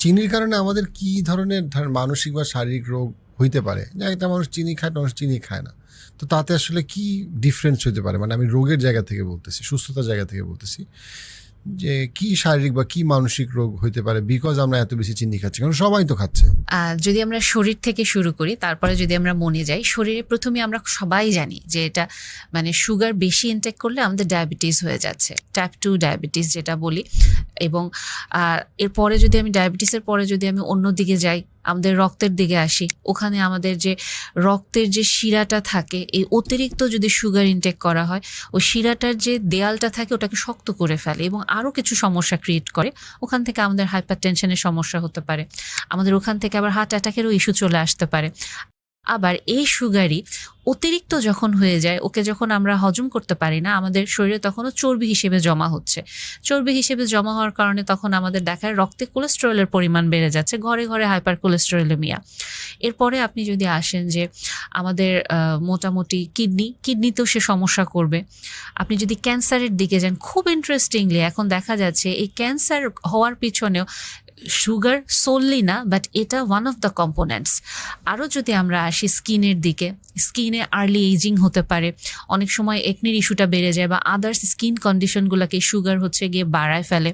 চিনির কারণে আমাদের কি ধরনের মানসিক বা শারীরিক রোগ হইতে পারে? যে একটা মানুষ চিনি খায়, মানুষ চিনি খায় না। তো তাতে আসলে কি ডিফারেন্স হইতে পারে? মানে আমি রোগের জায়গা থেকে বলতেছি, সুস্থতার জায়গা থেকে বলতেছি। যে কি শারীরিক বা কি মানসিক রোগ হইতে পারে বিকজ আমরা এত বেশি চিনি খাচ্ছি, কারণ সবাই তো খাচ্ছে। যদি আমরা শরীর থেকে শুরু করি, তারপরে যদি আমরা মনে যাই, শরীরে প্রথমে আমরা সবাই জানি যে এটা মানে সুগার বেশি ইনটেক করলে আমাদের ডায়াবেটিস হয়ে যাচ্ছে। টাইপ টু ডায়াবেটিস যেটা বলি। এবং এরপরে যদি আমি ডায়াবেটিসের পরে যদি আমি অন্য দিকে যাই আমাদের রক্তের দিকে আসি। ওখানে আমাদের যে রক্তের যে শিরাটা থাকে, এই অতিরিক্ত যদি সুগার ইনটেক করা হয় ও শিরাটার যে দেয়ালটা থাকে ওটাকে শক্ত করে ফেলে এবং আরও কিছু সমস্যা ক্রিয়েট করে। ওখান থেকে আমাদের হাইপার টেনশনের সমস্যা হতে পারে। আমাদের ওখান থেকে আবার হার্ট অ্যাটাকেরও ইস্যু চলে আসতে পারে। আবার এই সুগারই অতিরিক্ত যখন হয়ে যায়, ওকে যখন আমরা হজম করতে পারি না, আমাদের শরীরে তখনও চর্বি হিসেবে জমা হচ্ছে। চর্বি হিসেবে জমা হওয়ার কারণে তখন আমাদের দেখায় রক্তে কোলেস্ট্রলের পরিমাণ বেড়ে যাচ্ছে, ঘরে ঘরে হাইপার কোলেস্টেরলেমিয়া এরপরে আপনি যদি আসেন যে আমাদের মোটামুটি কিডনি, কিডনিতেও সে সমস্যা করবে। আপনি যদি ক্যান্সারের দিকে যান, খুব ইন্টারেস্টিংলি এখন দেখা যাচ্ছে এই ক্যান্সার হওয়ার পিছনেও সুগার সোললি না বাট এটা ওয়ান অফ দ্য কম্পোনেন্টস আরও যদি আমরা আসি স্কিনের দিকে, স্কিনে আর্লি এজিং হতে পারে, অনেক সময় একনির ইস্যুটা বেড়ে যায় বা আদার্স স্কিন কন্ডিশনগুলোকে সুগার হচ্ছে গিয়ে বাড়ায় ফেলে।